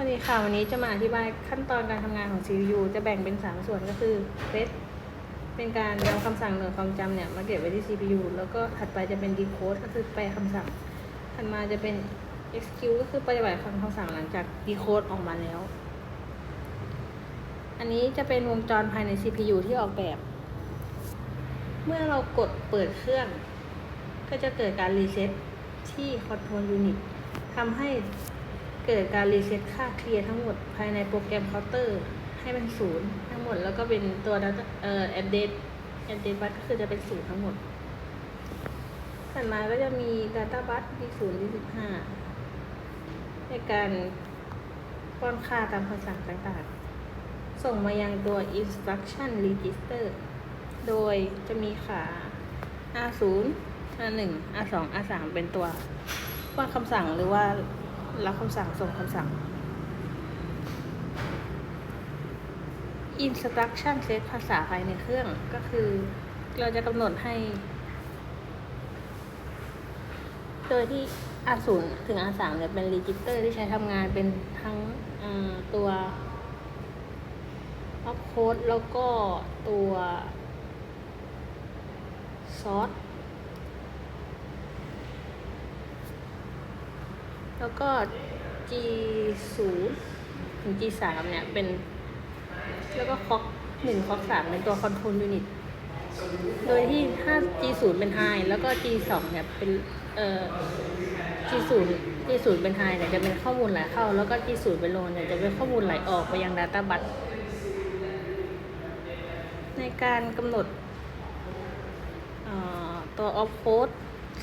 วัสดีค่ะ วันนี้จะมาอธิบายขั้นตอนการทำงานของ CPU จะแบ่งเป็น 3 ส่วนก็คือ fetch เป็นการนำคำสั่งหน่วยความจำเนี่ยมาเก็บไว้ที่ CPU แล้วก็ถัดไปจะเป็น decode ก็คือแปลคำสั่ง ถัดมาจะเป็น execute ก็คือปฏิบัติคำคำสั่งหลังจาก decode ออกมาแล้ว อันนี้จะเป็นวงจรภายใน CPU ที่ออกแบบ เมื่อเรากดเปิดเครื่อง ก็จะเกิดการรีเซ็ตที่ Control Unit ทำให้ เกิดการรีเซ็ตค่าเคลียร์ทั้งหมดภายในโปรแกรมเคาน์เตอร์ให้เป็นศูนย์ทั้งหมด แล้วก็เป็นตัว data เอ่อ address address bus ก็คือจะเป็นศูนย์ทั้งหมดถัดมาก็จะมี data bus D0 D15 ในการป้อนค่าตามคำสั่งต่างๆ ส่งมายังตัว instruction register โดยจะมีขา R0 R1 R2 R3 เป็นตัวว่าคำสั่งหรือว่า รับคำสั่งส่งคำสั่ง instruction set ภาษาภายในเครื่องก็คือเราจะกำหนดให้ โดยที่ R0 ถึง R3 เนี่ยเป็น register ที่ใช้ทำงานเป็นทั้งตัว opcode แล้วก็ตัว source แล้วก็ G 0 ถึง G 3 เนี่ยเป็น แล้วก็คอกหนึ่งคอกสามเป็นตัว control unit โดยที่ถ้า G 0 เป็น high แล้วก็ G 2 เนี่ยเป็นเอ่อ G 0 G 0 เป็น high เนี่ยจะเป็นข้อมูลไหลเข้า แล้วก็ G 0 เป็น low เนี่ยจะเป็นข้อมูลไหลออกไปยัง data bus ในการกำหนดตัว opcode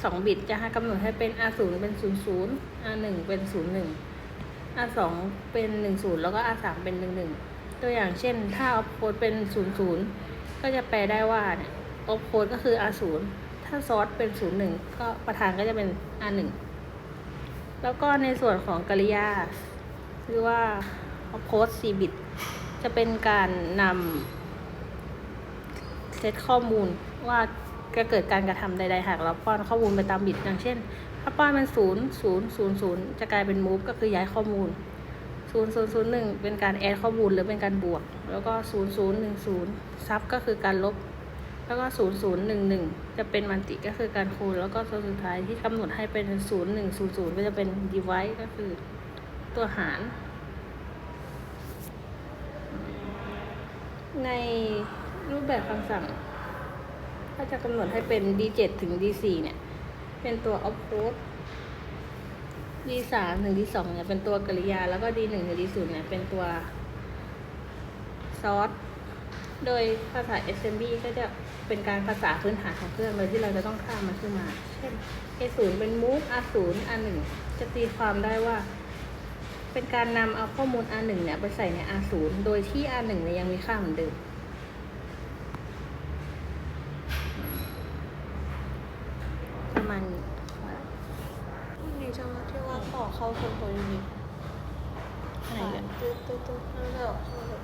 สองบิตจะกำหนดให้เป็น R 0เป็น0 0 R 1เป็น0 1 R 2เป็น1 0แล้วก็ R 3เป็น1 1ตัวอย่างเช่น ถ้า opcode เป็น0 0ก็จะแปลได้ว่าเนี่ย opcode ก็คือ R 0ถ้า source เป็น0 1ก็ประธานก็จะเป็น R 1แล้วก็ในส่วนของกริยาหรือว่า opcode 4บิตจะเป็นการนำเซตข้อมูลว่า จะเกิดการกระทำใดๆหากเราป้อนข้อมูลไปตามบิตอย่างเช่น ถ้าป้อนเป็นศูนย์ศูนย์ศูนย์ศูนย์จะกลายเป็น move ก็คือย้ายข้อมูลศูนย์ศูนย์ศูนย์หนึ่งเป็นการแอดข้อมูลหรือเป็นการบวก แล้วก็ศูนย์ศูนย์หนึ่งศูนย์ซับก็คือการลบ แล้วก็ศูนย์ศูนย์หนึ่งหนึ่งจะเป็นมันติก็คือการคูณ แล้วก็ตัวสุดท้ายที่กำหนดให้เป็นศูนย์หนึ่งศูนย์ศูนย์ก็จะเป็น device ก็คือตัวหาร ในรูปแบบคำสั่ง ถ้าจะกำหนดให้เป็น D7 ถึง D4 เนี่ย เป็นตัว opcode D3 ถึง D2 เนี่ย เป็นตัวกริยา แล้วก็ D1 ถึง D0 เนี่ย เป็นตัว source โดยภาษา assembly ก็จะเป็นการภาษาพื้นฐานของเครื่องโดยที่เราจะต้องข้ามมันขึ้นมา เช่น A0 เป็น move R0 R1 จะตีความได้ว่า เป็นการนำเอาข้อมูล R1 เนี่ยไปใส่ใน R0 โดยที่ R1 เนี่ยยังมีค่าเหมือนเดิม ประ มาณนี้ค่ะดีจังนะที่ว่าต่อเข้าคนตัวยูนิตอะไรกันตึ๊ดตึ๊ดตึ๊ดแล้วแบบ